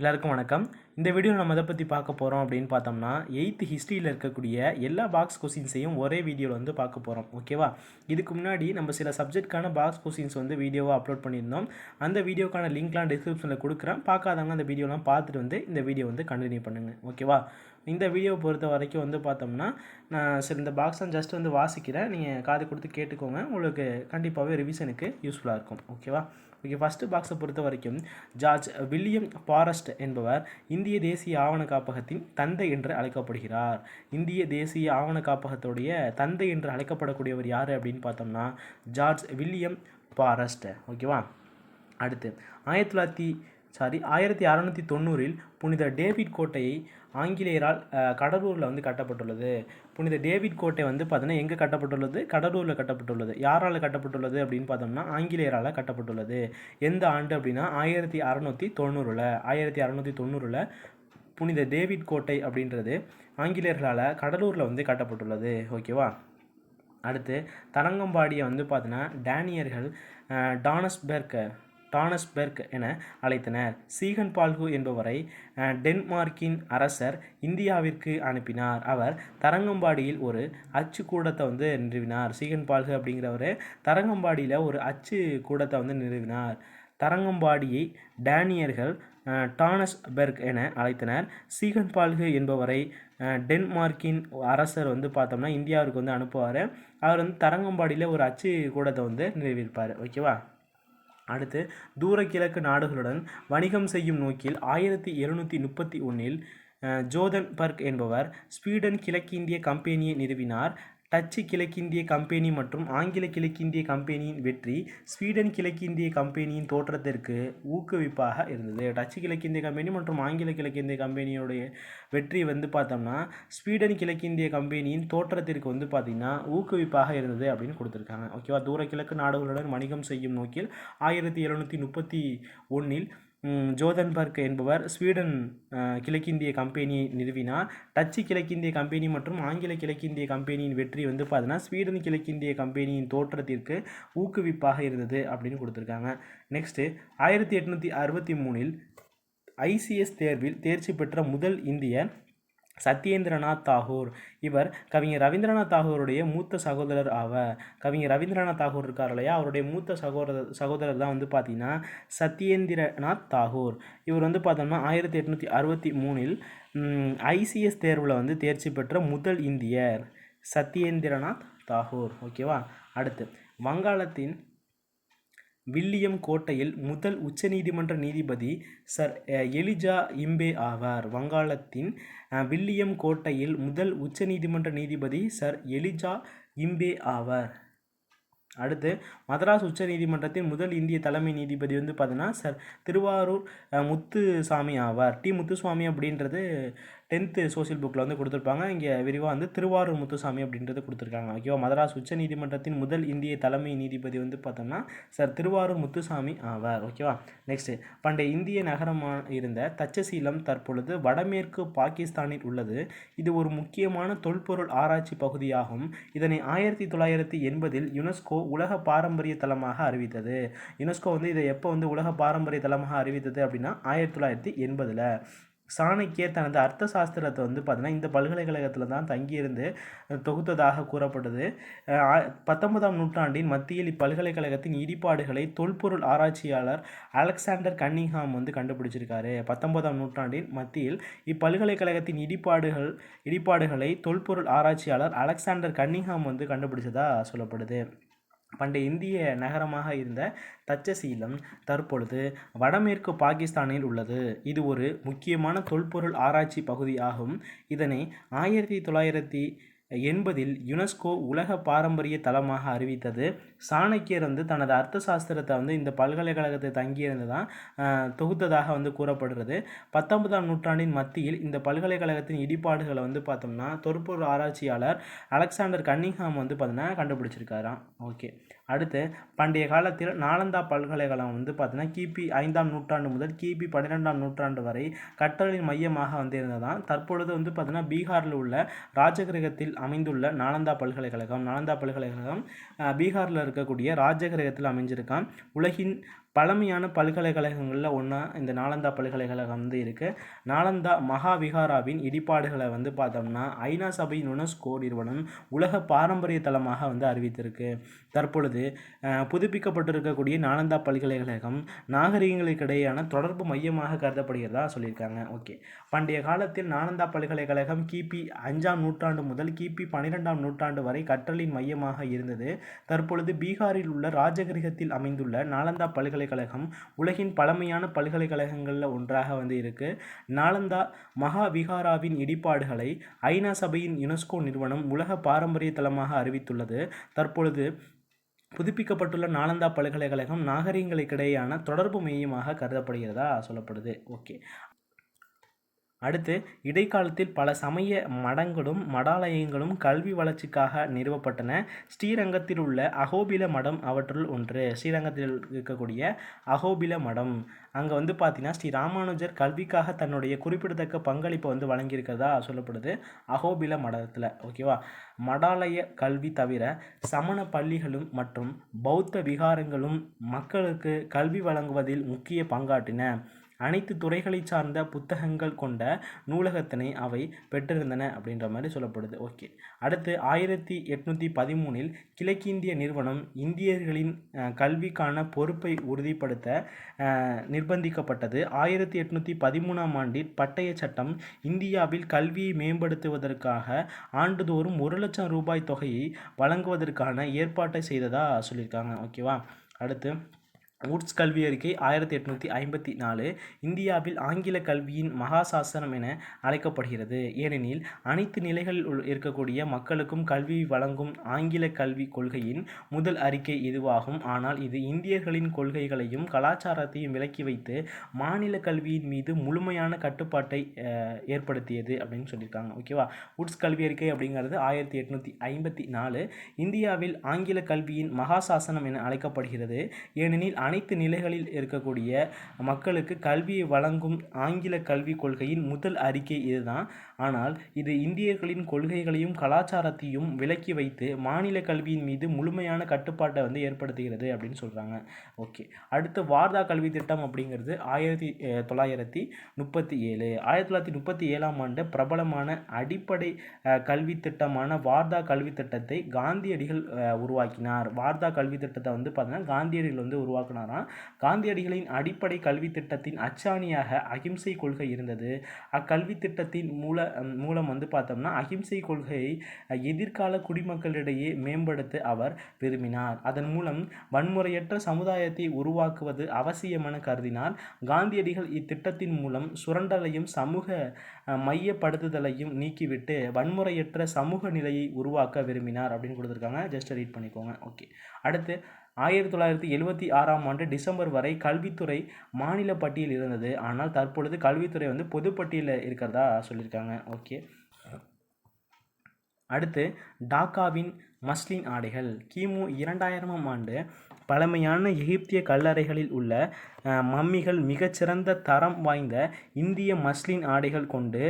எல்லாருக்கும் வணக்கம். இந்த வீடியோ நம்ம எதை பற்றி பார்க்க போகிறோம் அப்படின்னு பார்த்தோம்னா எயித்து ஹிஸ்ட்ரியில் இருக்கக்கூடிய எல்லா பாக்ஸ் கொஸ்டின்ஸையும் ஒரே வீடியோவில் வந்து பார்க்க போகிறோம் ஓகேவா இதுக்கு முன்னாடி நம்ம சில சப்ஜெக்ட்கான பாக்ஸ் கொஸ்டின்ஸ் வந்து வீடியோவாக அப்லோட் பண்ணியிருந்தோம். அந்த வீடியோக்கான லிங்க்லாம் டிஸ்கிரிப்ஷனில் கொடுக்குறேன். பார்க்காதவங்க அந்த வீடியோலாம் பார்த்துட்டு வந்து இந்த வீடியோ வந்து கண்டினியூ பண்ணுங்கள் ஓகேவா இந்த வீடியோவை பொறுத்த வரைக்கும் வந்து பார்த்தோம்னா நான் சரி இந்த பாக்ஸ்லாம் ஜஸ்ட் வந்து வாசிக்கிறேன். நீங்கள் காது கொடுத்து கேட்டுக்கோங்க. உங்களுக்கு கண்டிப்பாகவே ரிவிஷனுக்கு யூஸ்ஃபுல்லாக இருக்கும். ஓகேவா ஓகே ஃபஸ்ட்டு பாக்ஸை பொறுத்த வரைக்கும் ஜார்ஜ் வில்லியம் ஃபாரஸ்ட் என்பவர் இந்திய தேசிய ஆவண காப்பகத்தின் தந்தை என்று அழைக்கப்படுகிறார். இந்திய தேசிய ஆவண காப்பகத்துடைய தந்தை என்று அழைக்கப்படக்கூடியவர் யார் அப்படின்னு பார்த்தோம்னா ஜார்ஜ் வில்லியம் ஃபாரஸ்ட். ஓகேவா? அடுத்து ஆயிரத்தி தொள்ளாயிரத்தி சாரி ஆயிரத்தி அறநூற்றி தொண்ணூறில் புனித டேவிட் கோட்டையை ஆங்கிலேயரால் கடலூரில் வந்து கட்டப்பட்டுள்ளது. புனித டேவிட் கோட்டை வந்து பார்த்தோன்னா எங்கே கட்டப்பட்டுள்ளது? கடலூரில் கட்டப்பட்டுள்ளது. யாரால் கட்டப்பட்டுள்ளது அப்படின்னு பார்த்தோம்னா ஆங்கிலேயரால் கட்டப்பட்டுள்ளது. எந்த ஆண்டு அப்படின்னா ஆயிரத்தி அறநூற்றி தொண்ணூறில். ஆயிரத்தி அறநூற்றி தொண்ணூறில் புனித டேவிட் கோட்டை அப்படின்றது ஆங்கிலேயர்களால் கடலூரில் வந்து கட்டப்பட்டுள்ளது. ஓகேவா? அடுத்து தரங்கம்பாடியை வந்து பார்த்தோன்னா டேனியர்கள் டானஸ்பெர்க் டானஸ்பெர்க் என அழைத்தனர். சீகன் பால்கு என்பவரை டென்மார்க்கின் அரசர் இந்தியாவிற்கு அனுப்பினார். அவர் தரங்கம்பாடியில் ஒரு அச்சு கூடத்தை வந்து நிறுவினார். சீகன் பால்கு அப்படிங்கிறவர் தரங்கம்பாடியில் ஒரு அச்சு கூடத்தை வந்து நிறுவினார். தரங்கம்பாடியை டேனியர்கள் டானஸ் டானஸ்பெர்க் என அழைத்தனர். சீகன் பால்கு என்பவரை டென்மார்க்கின் அரசர் வந்து பார்த்தோம்னா இந்தியாவிற்கு வந்து அனுப்புவார். அவர் வந்து தரங்கம்பாடியில் ஒரு அச்சு கூடத்தை வந்து நிறுவியிருப்பார். ஓகேவா? அடுத்து தூர கிழக்கு நாடுகளுடன் வணிகம் செய்யும் நோக்கில் ஆயிரத்தி எழுநூற்றி முப்பத்தி ஒன்றில் ஜோதன்பர்க் என்பவர் ஸ்வீடன் கிழக்கிந்திய கம்பெனியை நிறுவினார். டச்சு கிழக்கிந்திய கம்பெனி மற்றும் ஆங்கில கிழக்கிந்திய கம்பெனியின் வெற்றி ஸ்வீடன் கிழக்கிந்திய கம்பெனியின் தோற்றத்திற்கு ஊக்குவிப்பாக இருந்தது. டச்சு கிழக்கிந்திய கம்பெனி மற்றும் ஆங்கில கிழக்கிந்திய கம்பெனியோடைய வெற்றி வந்து பார்த்தோம்னா ஸ்வீடன் கிழக்கிந்திய கம்பெனியின் தோற்றத்திற்கு வந்து பார்த்திங்கன்னா ஊக்குவிப்பாக இருந்தது அப்படின்னு கொடுத்துருக்காங்க. ஓகேவா? தூர கிழக்கு நாடுகளுடன் வணிகம் செய்யும் நோக்கில் ஆயிரத்தி எழுநூற்றி முப்பத்தி ஒன்றில் ஜோதன்பர்க் என்பவர் ஸ்வீடன் கிழக்கிந்திய கம்பெனியை நிறுவினார். டச்சு கிழக்கிந்திய கம்பெனி மற்றும் ஆங்கில கிழக்கிந்திய கம்பெனியின் வெற்றி வந்து பார்த்தீங்கன்னா ஸ்வீடன் கிழக்கிந்திய கம்பெனியின் தோற்றத்திற்கு ஊக்குவிப்பாக இருந்தது அப்படின்னு கொடுத்துருக்காங்க. நெக்ஸ்ட்டு ஆயிரத்தி எட்நூற்றி அறுபத்தி மூணில் ஐசிஎஸ் தேர்வில் தேர்ச்சி பெற்ற முதல் இந்தியர் சத்யேந்திரநாத் தாகூர். இவர் கவிஞர் ரவீந்திரநாத் தாகூருடைய மூத்த சகோதரர் ஆவார். கவிஞர் ரவீந்திரநாத் தாகூர் இருக்கார் இல்லையா? அவருடைய மூத்த சகோதரர் சகோதரர் தான் வந்து பார்த்தீங்கன்னா சத்யேந்திரநாத் தாகூர். இவர் வந்து பார்த்தோம்னா ஆயிரத்தி எட்நூற்றி அறுபத்தி மூணில் ஐசிஎஸ் தேர்வில் வந்து தேர்ச்சி பெற்ற முதல் இந்தியர் சத்யேந்திரநாத் தாகூர். ஓகேவா? அடுத்து வங்காளத்தின் வில்லியம் கோட்டையில் முதல் உச்சநீதிமன்ற நீதிபதி சர் எலிஜா இம்பே ஆவார். வங்காளத்தின் வில்லியம் கோட்டையில் முதல் உச்சநீதிமன்ற நீதிபதி சர் எலிஜா இம்பே ஆவார். அடுத்து மதராஸ் உச்சநீதிமன்றத்தின் முதல் இந்திய தலைமை நீதிபதி வந்து பார்த்தீங்கன்னா சார் திருவாரூர் முத்துசாமி ஆவார். டி. முத்துசுவாமி அப்படின்றது டென்த்து சோசியல் புக்கில் வந்து கொடுத்துருப்பாங்க. இங்கே விரிவாக வந்து திருவாரூர் முத்துசாமி அப்படின்றது கொடுத்துருக்காங்க. ஓகேவா மதராஸ் உச்ச நீதிமன்றத்தின் முதல் இந்திய தலைமை நீதிபதி வந்து பார்த்தோம்னா சார் திருவாரூர் முத்துசாமி ஆவார். ஓகேவா நெக்ஸ்ட்டு பண்டைய இந்திய நகரமாக இருந்த தச்சசீலம் தற்பொழுது வடமேற்கு பாகிஸ்தானில் உள்ளது. இது ஒரு முக்கியமான தொல்பொருள் ஆராய்ச்சி பகுதியாகும். இதனை ஆயிரத்தி தொள்ளாயிரத்தி எண்பதில் யுனெஸ்கோ உலக பாரம்பரிய தலமாக அறிவித்தது. யுனெஸ்கோ வந்து இதை எப்போ வந்து உலக பாரம்பரிய தலமாக அறிவித்தது அப்படின்னா ஆயிரத்தி தொள்ளாயிரத்தி எண்பதில். சாணக்கியர் தனது அர்த்த சாஸ்திரத்தை வந்து பார்த்தீங்கன்னா இந்த பல்கலைக்கழகத்தில் தான் தங்கியிருந்து தொகுத்ததாக கூறப்படுது பத்தொன்பதாம் நூற்றாண்டின் மத்தியில் இப்பல்கலைக்கழகத்தின் இடிபாடுகளை தொல்பொருள் ஆராய்ச்சியாளர் அலெக்சாண்டர் கன்னிங்ஹாம் வந்து கண்டுபிடிச்சிருக்காரு. பத்தொன்பதாம் நூற்றாண்டின் மத்தியில் இப்பல்கலைக்கழகத்தின் இடிபாடுகள் இடிபாடுகளை தொல்பொருள் ஆராய்ச்சியாளர் அலெக்சாண்டர் கன்னிங்ஹாம் வந்து கண்டுபிடிச்சதாக சொல்லப்படுது. பண்டைய இந்திய நகரமாக இருந்த தச்சசீலம் தற்பொழுது வடமேற்கு பாகிஸ்தானில் உள்ளது. இது ஒரு முக்கியமான தொல்பொருள் ஆராய்ச்சி பகுதியாகும். இதனை ஆயிரத்தி தொள்ளாயிரத்தி எண்பதில் யுனெஸ்கோ உலக பாரம்பரிய தலமாக அறிவித்தது. சாணக்கியர் வந்து தனது அர்த்த சாஸ்திரத்தை வந்து இந்த பல்கலைக்கழகத்தை தங்கியிருந்து தான் தொகுத்ததாக வந்து கூறப்படுறது பத்தொன்பதாம் நூற்றாண்டின் மத்தியில் இந்த பல்கலைக்கழகத்தின் இடிபாடுகளை வந்து பார்த்தோம்னா தொல்பொருள் ஆராய்ச்சியாளர் அலெக்சாண்டர் கன்னிங்ஹாம் வந்து பார்த்தீங்கன்னா கண்டுபிடிச்சிருக்காராம். ஓகே. அடுத்து பண்டைய காலத்தில் நாலந்தா பல்கலைக்கழகம் வந்து பார்த்தீங்கன்னா கிபி ஐந்தாம் நூற்றாண்டு முதல் கிபி பன்னிரெண்டாம் நூற்றாண்டு வரை கற்றலின் மையமாக வந்திருந்ததான் தற்பொழுது வந்து பார்த்தீங்கன்னா பீகாரில் உள்ள ராஜகிரகத்தில் அமைந்துள்ள நாலந்தா பல்கலைக்கழகம் நாலந்தா பல்கலைக்கழகம் பீகாரில் இருக்கக்கூடிய ராஜகிரகத்தில் அமைஞ்சிருக்கான் உலகின் பழமையான பல்கலைக்கழகங்களில் ஒன்றா இந்த நாலந்தா பல்கலைக்கழகம் வந்து இருக்குது நாலந்தா மகாவிகாராவின் இடிபாடுகளை வந்து பார்த்தோம்னா ஐநா சபையின் யுனெஸ்கோ நிறுவனம் உலக பாரம்பரிய தலமாக வந்து அறிவித்திருக்கு. தற்பொழுது புதுப்பிக்கப்பட்டிருக்கக்கூடிய நாலந்தா பல்கலைக்கழகம் நாகரிகங்களுக்கிடையான தொடர்பு மையமாக கருதப்படுகிறதா சொல்லியிருக்காங்க. ஓகே. பண்டைய காலத்தில் நாலந்தா பல்கலைக்கழகம் கிபி அஞ்சாம் நூற்றாண்டு முதல் கிபி பன்னிரெண்டாம் நூற்றாண்டு வரை கற்றலின் மையமாக இருந்தது. தற்பொழுது பீகாரில் உள்ள ராஜகிரகத்தில் அமைந்துள்ள நாலந்தா பல்கலைக்கழகம் உலகின் பழமையான பல்கலைக்கழகங்களில் ஒன்றாக வந்து இருக்கு. நாலந்தா மகாவிகாராவின் இடிபாடுகளை ஐநா சபையின் யுனெஸ்கோ நிறுவனம் உலக பாரம்பரிய தலமாக அறிவித்துள்ளது. தற்பொழுது புதுப்பிக்கப்பட்டுள்ள நாலந்தா பல்கலைக்கழகம் நாகரிகங்களுக்கிடையேயான தொடர்பு மையமாக கருதப்படுகிறதா சொல்லப்படுது. ஓகே. அடுத்து இடைக்காலத்தில் பல சமய மடங்களும் மடாலயங்களும் கல்வி வளர்ச்சிக்காக நிறுவப்பட்டன. ஸ்ரீரங்கத்தில் உள்ள அகோபில மடம் அவற்றுள் ஒன்று. ஸ்ரீரங்கத்தில் இருக்கக்கூடிய அகோபில மடம். அங்கே வந்து பார்த்தீங்கன்னா ஸ்ரீ ராமானுஜர் கல்விக்காக தன்னுடைய குறிப்பிடத்தக்க பங்களிப்பை வந்து வழங்கியிருக்கிறதா சொல்லப்படுது. அகோபில மடத்தில் ஓகேவா மடாலய கல்வி தவிர சமண பள்ளிகளும் மற்றும் பௌத்த விகாரங்களும் மக்களுக்கு கல்வி வழங்குவதில் முக்கிய பங்காற்றின. அனைத்து துறைகளை சார்ந்த புத்தகங்கள் கொண்ட நூலகத்தினை அவை பெற்றிருந்தன அப்படின்ற மாதிரி சொல்லப்படுது. ஓகே. அடுத்து ஆயிரத்தி எட்நூற்றி பதிமூணில் கிழக்கிந்திய நிறுவனம் இந்தியர்களின் கல்விக்கான பொறுப்பை உறுதிப்படுத்த நிர்பந்திக்கப்பட்டது. ஆயிரத்தி எட்நூற்றி பதிமூணாம் ஆண்டில் பட்டய சட்டம் இந்தியாவில் கல்வியை மேம்படுத்துவதற்காக ஆண்டுதோறும் ஒரு லட்சம் ரூபாய் தொகையை வழங்குவதற்கான ஏற்பாட்டை செய்ததாக சொல்லியிருக்காங்க. ஓகேவா? அடுத்து உட்ஸ் கல்வி அறிக்கை ஆயிரத்தி எட்நூற்றி ஐம்பத்தி நாலு இந்தியாவில் ஆங்கில கல்வியின் மகாசாசனம் என அழைக்கப்படுகிறது. ஏனெனில் அனைத்து நிலைகளில் உள் இருக்கக்கூடிய மக்களுக்கும் கல்வி வழங்கும் ஆங்கில கல்வி கொள்கையின் முதல் அறிக்கை இதுவாகும். ஆனால் இது இந்தியர்களின் கொள்கைகளையும் கலாச்சாரத்தையும் விலக்கி வைத்து மாநில கல்வியின் மீது முழுமையான கட்டுப்பாட்டை ஏற்படுத்தியது அப்படின்னு சொல்லியிருக்காங்க. ஓகேவா உட்ஸ் கல்வி அறிக்கை அப்படிங்கிறது ஆயிரத்தி எட்நூற்றி ஐம்பத்தி நாலு இந்தியாவில் ஆங்கில கல்வியின் மகாசாசனம் என அழைக்கப்படுகிறது. ஏனெனில் அனைத்து நிலைகளில் இருக்கக்கூடிய மக்களுக்கு கல்வியை வழங்கும் ஆங்கில கல்விக் கொள்கையின் முதல் அறிக்கை இதுதான். ஆனால் இது இந்தியர்களின் கொள்கைகளையும் கலாச்சாரத்தையும் விலக்கி வைத்து மாநில கல்வியின் மீது முழுமையான கட்டுப்பாட்டை வந்து ஏற்படுத்துகிறது அப்படின்னு சொல்கிறாங்க ஓகே. அடுத்து வார்தா கல்வி திட்டம் அப்படிங்கிறது ஆயிரத்தி தொள்ளாயிரத்தி முப்பத்தி ஏழு. ஆயிரத்தி தொள்ளாயிரத்தி முப்பத்தி ஏழாம் ஆண்டு பிரபலமான அடிப்படை கல்வி திட்டமான வார்தா கல்வி திட்டத்தை காந்தியடிகள் உருவாக்கினார். வார்தா கல்வி திட்டத்தை வந்து பார்த்தீங்கன்னா காந்தியடிகள் வந்து உருவாக்கினாராம் காந்தியடிகளின் அடிப்படை கல்வி திட்டத்தின் அச்சாணியாக அகிம்சை கொள்கை இருந்தது. அக்கல்வி திட்டத்தின் மூல மூலம் வந்து பார்த்தோம்னா அகிம்சை கொள்கையை எதிர்கால குடிமக்களிடையே மேம்படுத்த அவர் விரும்பினார். அதன் மூலம் வன்முறையற்ற சமுதாயத்தை உருவாக்குவது அவசியம் என கருதினார். காந்தியடிகள் இத்திட்டத்தின் மூலம் சுரண்டலையும் சமூக மையப்படுத்துதலையும் நீக்கிவிட்டு வன்முறையற்ற சமூக நிலையை உருவாக்க விரும்பினார் அப்படின்னு கொடுத்துருக்காங்க. ஜஸ்ட் ரீட் பண்ணிக்கோங்க. ஓகே அடுத்து ஆயிரத்தி தொள்ளாயிரத்தி எழுபத்தி ஆறாம் ஆண்டு டிசம்பர் வரை கல்வித்துறை மாநில பட்டியல் இருந்தது. ஆனால் தற்பொழுது கல்வித்துறை வந்து பொதுப்பட்டியலில் இருக்கிறதா சொல்லியிருக்காங்க. ஓகே. அடுத்து டாக்காவின் மஸ்லின் ஆடைகள். கிமு இரண்டாயிரமாம் ஆண்டு பழமையான எகிப்திய கல்லறைகளில் உள்ள மம்மிகள் மிகச்சிறந்த தரம் வாய்ந்த இந்திய மஸ்லின் ஆடைகள் கொண்டு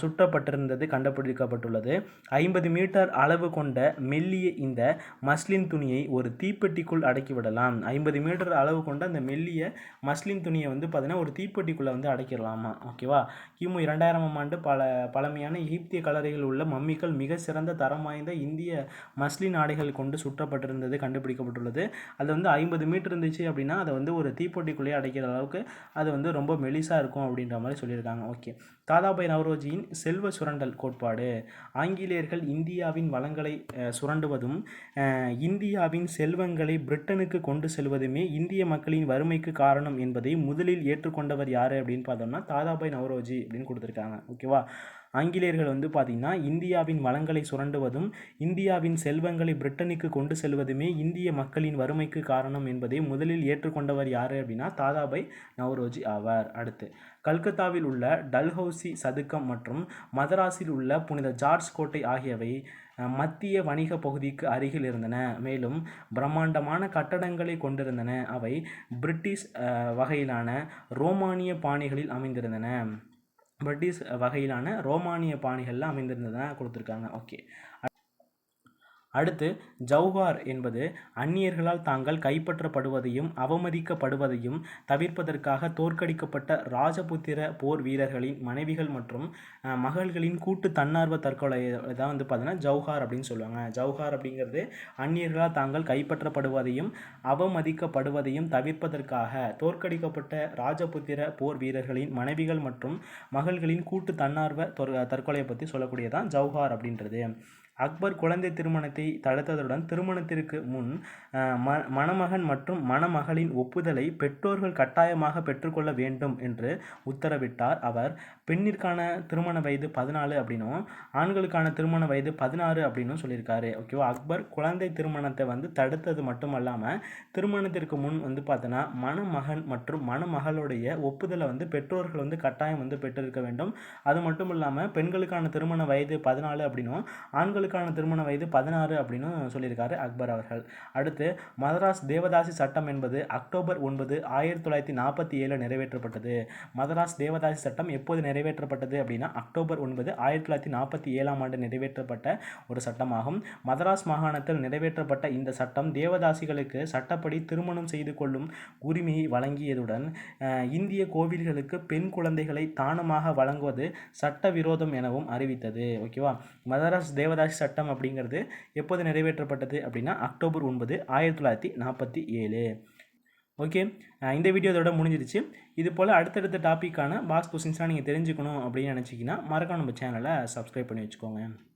சுற்றப்பட்டிருந்தது கண்டுபிடிக்கப்பட்டுள்ளது. ஐம்பது மீட்டர் அளவு கொண்ட மெல்லிய இந்த மஸ்லின் துணியை ஒரு தீப்பெட்டிக்குள் அடக்கிவிடலாம். ஐம்பது மீட்டர் அளவு கொண்ட அந்த மெல்லிய மஸ்லின் துணியை வந்து பார்த்திங்கன்னா ஒரு தீப்பெட்டிக்குள்ளே வந்து அடைக்கிடலாமா ஓகேவா கிமு இரண்டாயிரமாம் ஆண்டு பல பழமையான எகிப்திய கல்லறைகளில் உள்ள மம்மிகள் மிக சிறந்த தரம் வாய்ந்த இந்திய மஸ்லின் ஆடைகள் கொண்டு சுற்றப்பட்டிருந்தது கண்டுபிடிக்கப்பட்டுள்ளது. அது வந்து ஐம்பது மீட்டர் இருந்துச்சு அப்படின்னா அதை வந்து ஒரு தீப்பொட்டிக்குள்ளேயே அடைக்கிற அளவுக்கு அது வந்து ரொம்ப மெலிசாக இருக்கும் அப்படின்ற மாதிரி சொல்லியிருக்காங்க. ஓகே. தாதாபாய் நவரோஜியின் செல்வ சுரண்டல் கோட்பாடு. ஆங்கிலேயர்கள் இந்தியாவின் வளங்களை சுரண்டுவதும் இந்தியாவின் செல்வங்களை பிரிட்டனுக்கு கொண்டு செல்வதுமே இந்திய மக்களின் வறுமைக்கு காரணம் என்பதை முதலில் ஏற்றுக்கொண்டவர் யார் அப்படின்னு பார்த்தோம்னா தாதாபாய் நவரோஜி அப்படின்னு கொடுத்துருக்காங்க. ஓகேவா? ஆங்கிலேயர்கள் வந்து பார்த்திங்கன்னா இந்தியாவின் வளங்களை சுரண்டுவதும் இந்தியாவின் செல்வங்களை பிரிட்டனுக்கு கொண்டு செல்வதுமே இந்திய மக்களின் வறுமைக்கு காரணம் என்பதை முதலில் ஏற்றுக்கொண்டவர் யார் அப்படின்னா தாதாபாய் நவ்ரோஜி ஆவார். அடுத்து கல்கத்தாவில் உள்ள டல்ஹௌசி சதுக்கம் மற்றும் மதராஸில் உள்ள புனித ஜார்ஜ் கோட்டை ஆகியவை மத்திய வணிக பகுதிக்கு அருகில் இருந்தன. மேலும் பிரம்மாண்டமான கட்டடங்களை கொண்டிருந்தன. அவை பிரிட்டிஷ் வகையிலான ரோமானிய பாணிகளில் அமைந்திருந்தன. பிரிட்டிஷ் வகையிலான ரோமானிய பாணிகளில் அமைந்திருந்ததாக கொடுத்துருக்காங்க. ஓகே. அடுத்து ஜவுஹார் என்பது அந்நியர்களால் தாங்கள் கைப்பற்றப்படுவதையும் அவமதிக்கப்படுவதையும் தவிர்ப்பதற்காக தோற்கடிக்கப்பட்ட ராஜபுத்திர போர் வீரர்களின் மனைவிகள் மற்றும் மகள்களின் கூட்டு தன்னார்வ தற்கொலை தான் வந்து பார்த்தீங்கன்னா ஜவுஹார் அப்படின்னு சொல்லுவாங்க. ஜவுஹார் அப்படிங்கிறது அந்நியர்களால் தாங்கள் கைப்பற்றப்படுவதையும் அவமதிக்கப்படுவதையும் தவிர்ப்பதற்காக தோற்கடிக்கப்பட்ட ராஜபுத்திர போர் வீரர்களின் மனைவிகள் மற்றும் மகள்களின் கூட்டு தன்னார்வ தற்கொலையை பற்றி சொல்லக்கூடியதான் ஜவுஹார் அப்படின்றது. அக்பர் குழந்தை திருமணத்தை தடுத்ததுடன் திருமணத்திற்கு முன் ம மணமகன் மற்றும் மணமகளின் ஒப்புதலை பெற்றோர்கள் கட்டாயமாக பெற்றுக்கொள்ள வேண்டும் என்று உத்தரவிட்டார் அவர். பெண்ணிற்கான திருமண வயது பதினாலு அப்படின்னும் ஆண்களுக்கான திருமண வயது பதினாறு அப்படின்னும் சொல்லியிருக்காரு. ஓகேவா அக்பர் குழந்தை திருமணத்தை வந்து தடுத்தது மட்டும் அல்லாமல் திருமணத்திற்கு முன் வந்து பார்த்தோன்னா மணமகன் மற்றும் மணமகளுடைய ஒப்புதலை வந்து பெற்றோர்கள் வந்து கட்டாயம் வந்து பெற்றிருக்க வேண்டும். அது மட்டும் இல்லாமல் பெண்களுக்கான திருமண வயது பதினாலு அப்படின்னும் ஆண்களுக்கு ஆண்களுக்கான திருமண வயது பதினாறு அப்படின்னு சொல்லியிருக்காரு அக்பர் அவர்கள். அடுத்து மதராஸ் தேவதாசி சட்டம் என்பது அக்டோபர் ஒன்பது ஆயிரத்தி தொள்ளாயிரத்தி நாற்பத்தி ஏழு நிறைவேற்றப்பட்டது. மதராஸ் தேவதாசி சட்டம் எப்போது நிறைவேற்றப்பட்டது அப்படின்னா அக்டோபர் ஒன்பது ஆயிரத்தி தொள்ளாயிரத்தி நாற்பத்தி ஏழாம் ஆண்டு நிறைவேற்றப்பட்ட ஒரு சட்டமாகும். மதராஸ் மாகாணத்தில் நிறைவேற்றப்பட்ட இந்த சட்டம் தேவதாசிகளுக்கு சட்டப்படி திருமணம் செய்து கொள்ளும் உரிமையை வழங்கியதுடன் இந்திய கோவில்களுக்கு பெண் குழந்தைகளை தானமாக வழங்குவது சட்டவிரோதம் எனவும் அறிவித்தது. ஓகேவா? மதராஸ் தேவதாசி சட்டம் அப்படிங்கிறது எப்போது நிறைவேற்றப்பட்டது அப்படின்னா அக்டோபர் ஒன்பது ஆயிரத்தி தொள்ளாயிரத்தி நாற்பத்தி ஏழு. ஓகே? இந்த வீடியோ இதோட முடிஞ்சிருச்சு. இது போல் அடுத்தடுத்த டாப்பிக்கான பாக்ஸ் கொஸ்டின்ஸ்லாம் நீங்கள் தெரிஞ்சுக்கணும் அப்படின்னு நினச்சிங்கன்னா மறக்காம நம்ம சேனலை சப்ஸ்கிரைப் பண்ணி வச்சுக்கோங்க.